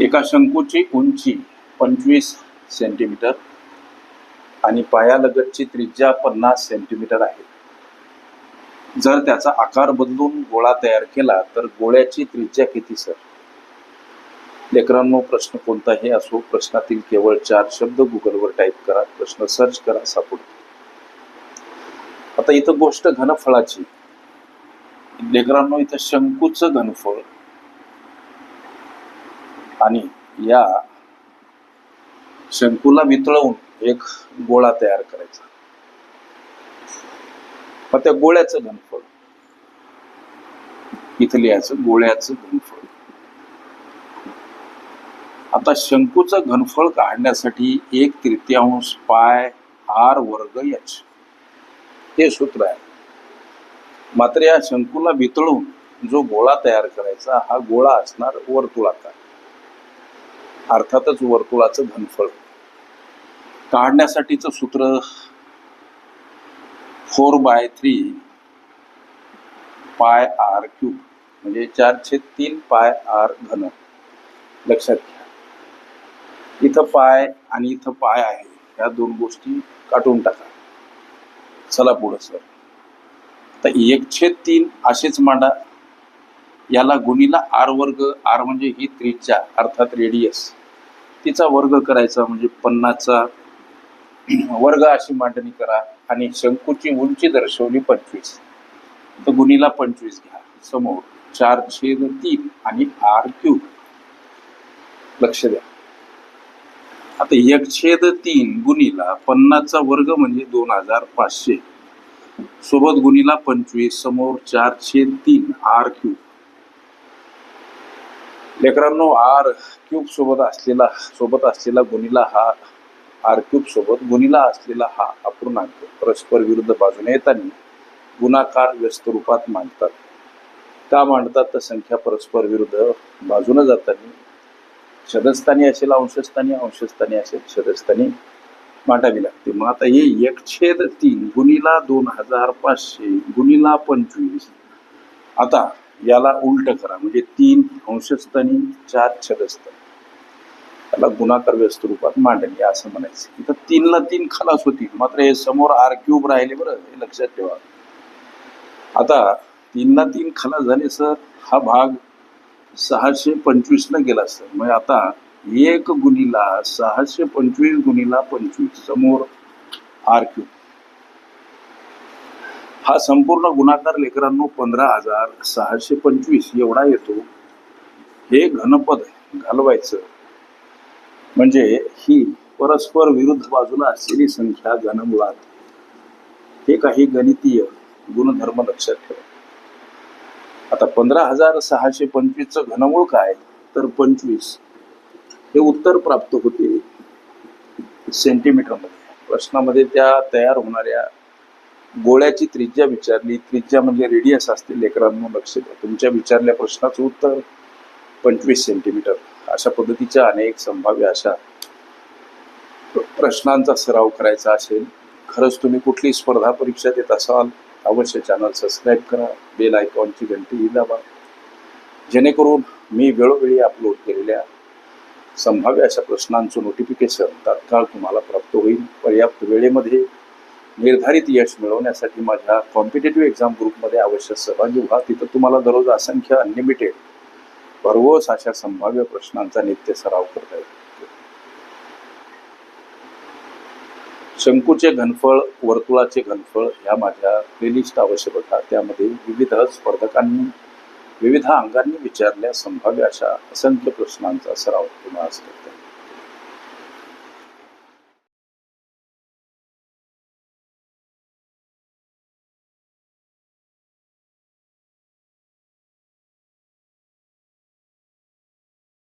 एका शंकूची उंची पंचवीस सेंटीमीटर आणि पायालगतची त्रिज्या पन्नास सेंटीमीटर आहे. जर त्याचा आकार बदलून गोळा तयार केला तर गोळ्याची त्रिज्या किती सर? लेकरांनो प्रश्न कोणताही असो प्रश्नातील केवळ चार शब्द गुगलवर टाईप करा प्रश्न सर्च करा सापडतो आता इथं गोष्ट घनफळाची. लेकरांनो इथं शंकूचं घनफळ आणि या शंकूला वितळवून एक गोळा तयार करायचा. मग त्या गोळ्याचं घनफळ इथं लिहायचं गोळ्याचं घनफळ आता शंकूचं घनफळ काढण्यासाठी एक तृतीयांश पाय आर वर्ग एच. हे सूत्र आहे. मात्र या शंकूला वितळून जो गोळा तयार करायचा हा गोळा असणार वर्तुळाकार. अर्थातच वर्तुळाचं घनफळ काढण्यासाठीचं सूत्र four by three pi r cube म्हणजे चारशे तीन पाय आर घन. लक्षात घ्या. इथं पाय आणि इथं पाय आहे या दोन गोष्टी काढून टाका. चला पुढं सर तर एक छेद तीन असेच मांडा. याला गुणीला आर वर्ग आर म्हणजे ही त्रिज्या अर्थात रेडियस तिचा वर्ग करायचा म्हणजे पन्नासचा वर्ग अशी मांडणी करा आणि शंकूची उंची दर्शवली पंचवीस. तर गुणीला पंचवीस घ्या. समोर चार छेद तीन आणि आर क्यूब लक्ष द्या. आता एक छेद तीन गुणीला पन्नासचा वर्ग म्हणजे दोन हजार पाचशे. सोबत गुणीला पंचवीस समोर चार छेद तीन आर क्यूब लेकरांनो आर क्यूब सोबत असलेला सोबत असलेला गुणीला हा आर क्यूब सोबत गुणीला असलेला हा अपूर्णांक परस्पर विरुद्ध बाजूने येताना गुणाकार व्यस्त रूपात मांडतात. का मांडतात? तर संख्या परस्पर विरुद्ध बाजूने जाताना शदस्थानी असेल अंशस्थानी अंशस्थानी असेल शदस्थानी मांडावी लागते. मग आता हे एक छेद तीन गुणीला दोन हजार पाचशे गुणीला पंचवीस. आता याला उलट करा. म्हणजे तीन अंशस्थानी चार छदस्थानी त्याला गुणाकार व्यस्त रूपात मांडणे असं म्हणायचं. इथं तीनला तीन खलास होती. मात्र हे समोर आर क्यूब राहिले बरं हे लक्षात ठेवा. आता तीनला तीन खलास झाले सर. हा भाग सहाशे पंचवीसला गेला सर. म्हणजे आता एक गुणीला सहाशे पंचवीस गुणीला पंचवीस. समोर आर क्यूब. हा संपूर्ण गुणाकार लेकरांनो पंधरा हजार सहाशे पंचवीस एवढा येतो. हे घनपद घालवायचं. म्हणजे ही परस्पर विरुद्ध बाजूला असलेली संख्या घनमुळात हे काही गणितीय गुणधर्म लक्षात ठेवा. आता पंधरा हजार सहाशे पंचवीसचं घनमूळ काय? तर पंचवीस. हे उत्तर प्राप्त होते. सेंटीमीटरमध्ये. प्रश्नामध्ये त्या तयार होणाऱ्या गोळ्याची त्रिज्या विचारली. त्रिज्या म्हणजे रेडियस असते लेकरांनो लक्ष द्या. तुमच्या विचारल्या प्रश्नाचं उत्तर पंचवीस सेंटीमीटर अशा पद्धतीच्या अनेक संभाव्य अशा प्रश्नांचा सराव करायचा असेल खरंच तुम्ही कुठली स्पर्धा परीक्षा देत असाल अवश्य चॅनल सबस्क्राईब करा बेल आयकॉनची घंटीही दाबा. जेणेकरून मी वेळोवेळी अपलोड केलेल्या संभाव्य अशा प्रश्नांचं नोटिफिकेशन तात्काळ तुम्हाला प्राप्त होईल. पर्याप्त वेळेमध्ये निर्धारित यश मिळवण्यासाठी माझ्या कॉम्पिटेटिव्ह एक्झाम ग्रुपमध्ये अवश्य सहभागी व्हा. तिथं तुम्हाला दररोज असंख्य अनलिमिटेड भरघोस अशा संभाव्य प्रश्नांचा नित्य सराव करता येईल. शंकूचे घनफळ वर्तुळाचे घनफळ ह्या माझ्या प्लेलिस्ट आवश्यक होता त्यामध्ये विविध स्पर्धकांनी विविध अंगांनी विचारल्या संभाव्य अशा असंख्य प्रश्नांचा सराव तुम्हाला करता येईल.